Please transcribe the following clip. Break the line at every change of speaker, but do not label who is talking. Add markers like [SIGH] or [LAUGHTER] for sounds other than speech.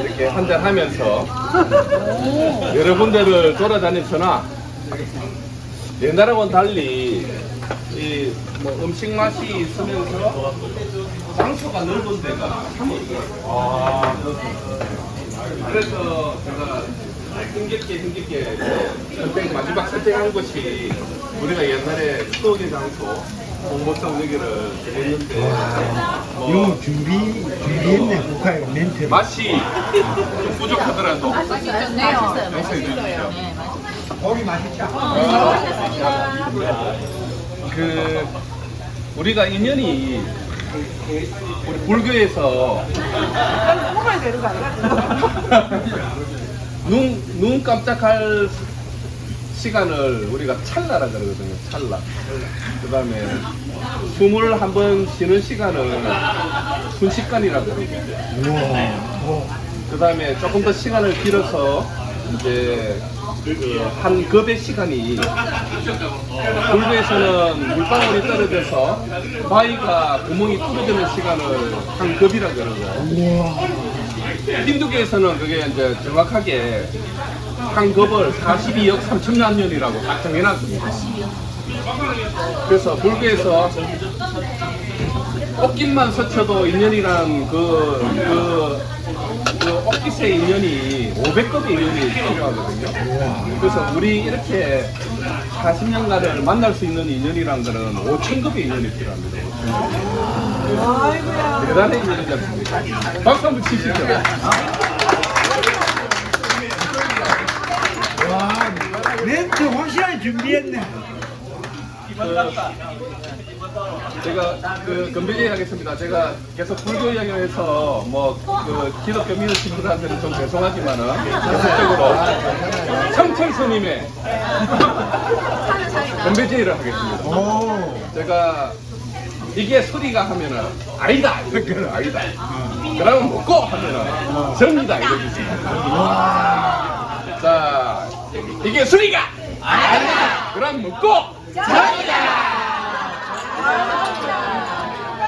이렇게 한잔 하면서 여러 군데를 돌아다녔으나 옛날하고는 달리 이 뭐 음식 맛이 있으면서 장소가 넓은 데가 참 없어요. 그래서 제가 힘겹게 힘겹게 선택 마지막 선택한 것이 우리가 옛날에 추억의 장소 공모성 여기를 정했는데 뭐
이거 준비, 준비했네, 국화에 멘트.
맛이 좀 부족하더라도
맛있네요.
영상해 주십시오.
고기 맛있다.
그 우리가 인연이 우리 불교에서 [LAUGHS] 눈, 눈 깜짝할 시간을 우리가 찰나라 그러거든요. 찰나. 그 다음에 숨을 한 번 쉬는 시간을 순식간이라 그러고. 그 다음에 조금 더 시간을 길어서 이제 그한 급의 시간이 불교에서는 물방울이 떨어져서 바위가 구멍이 뚫어지는 시간을 한 급이라 그러고. 힌두교에서는 그게 이제 정확하게 한 급을 42억 3천만 년이라고 딱 정해놨습니다. 그래서 불교에서 꽃길만 스쳐도 인연이란 그, 그, 그 꽃깃의 인연이 500급의 인연이 필요하거든요. 그래서 우리 이렇게 40년간을 만날 수 있는 인연이란 거는 5천급의 인연이 필요합니다. 대단한 인연이지 않습니까? 박수 한번 치시죠.
와, 멘트 확실하게 준비했네.
제가 그 건배제 하겠습니다. 제가 계속 불교 이야기해서 뭐그 기독교 믿는 친구들한테는 좀 죄송하지만은 계속적으로 성철 스님의 [LAUGHS] 건배제를 하겠습니다.
오.
제가 이게 소리가 하면은 아니다 이렇게는 아니다. 그러면 먹고 하면은 접니다 이러겠습니다. 자 이게 소리가 아니다. 그럼 먹고 접니다.